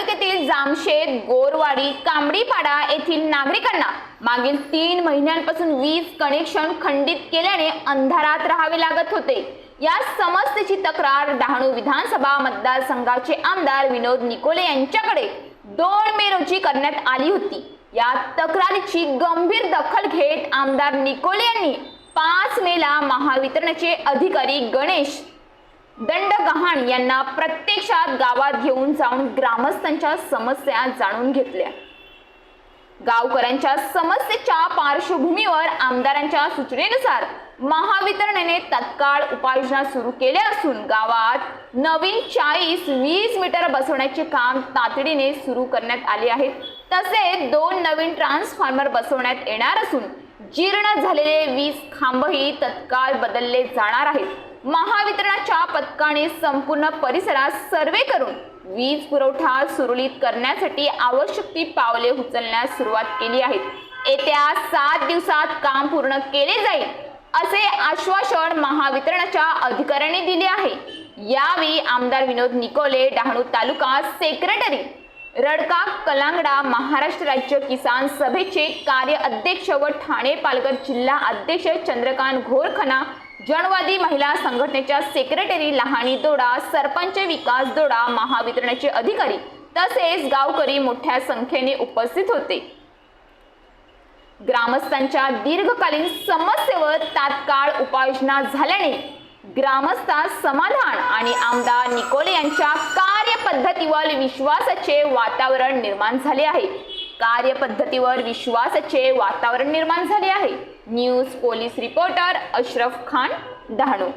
तालुक्यातील जामशेद गोरवाडी कांबडीपाडा येथील नागरिकांना मागील तीन महिन्यांपासून वीज कनेक्शन खंडित केल्याने अंधारात राहावे लागत होते. या समस्येची तक्रार डहाणू विधानसभा मतदारसंघाचे आमदार विनोद निकोले यांच्याकडे दोन मे रोजी करण्यात आली होती. या तक्रारीची गंभीर दखल घेत आमदार निकोले यांनी पाच मेला महावितरणचे अधिकारी गणेश दंड गहाण यांना प्रत्यक्षात गावात घेऊन जाऊन ग्रामस्थांच्या समस्या जाणून घेतल्या. गावकऱ्यांच्या समस्येच्या पार्श्वभूमीवर आमदारांच्या सूचनेनुसार महावितरणने तत्काळ उपाययोजना सुरू केल्या असून गावात नवीन चाळीस वीस मीटर बसवण्याचे काम तातडीने सुरू करण्यात आले आहे. तसेच दोन नवीन ट्रान्सफॉर्मर बसवण्यात येणार असून जीर्ण झालेले वीज खांबही तत्काळ बदलले जाणार आहेत. महावितरणाच्या पथकाने संपूर्ण परिसरात सर्वे करून वीज पुरवठा सुरळीत करण्यासाठी आवश्यक ती पावले उचलण्यास सुरुवात केली आहे. येत्या सात दिवसात काम पूर्ण केले जाईल असे आश्वासन महावितरणाच्या अधिकाऱ्यांनी दिले आहे. यावेळी आमदार विनोद निकोले डहाणू तालुका सेक्रेटरी रडका कलांगडा महाराष्ट्र राज्य किसान सभेचे कार्य अध्यक्ष व ठाणे पालघर जिल्हा अध्यक्ष चंद्रकांत घोरखना जनवादी महिला संघटनेच्या सेक्रेटरी लहानी दोडा सरपंच विकास दोडा महावितरणाचे अधिकारी तसेच गावकरी मोठ्या संख्येने उपस्थित होते. ग्रामस्थांच्या दीर्घकालीन समस्येवर तात्काळ उपाययोजना झाल्याने ग्रामस्थ समाधान आणि आमदार निकोले यांच्या कार्यपद्धतीवर विश्वासाचे वातावरण निर्माण झाले आहे. कार्यपद्धतीवर विश्वासाचे वातावरण निर्माण झाले आहे. News police reporter Ashraf Khan Dahanu.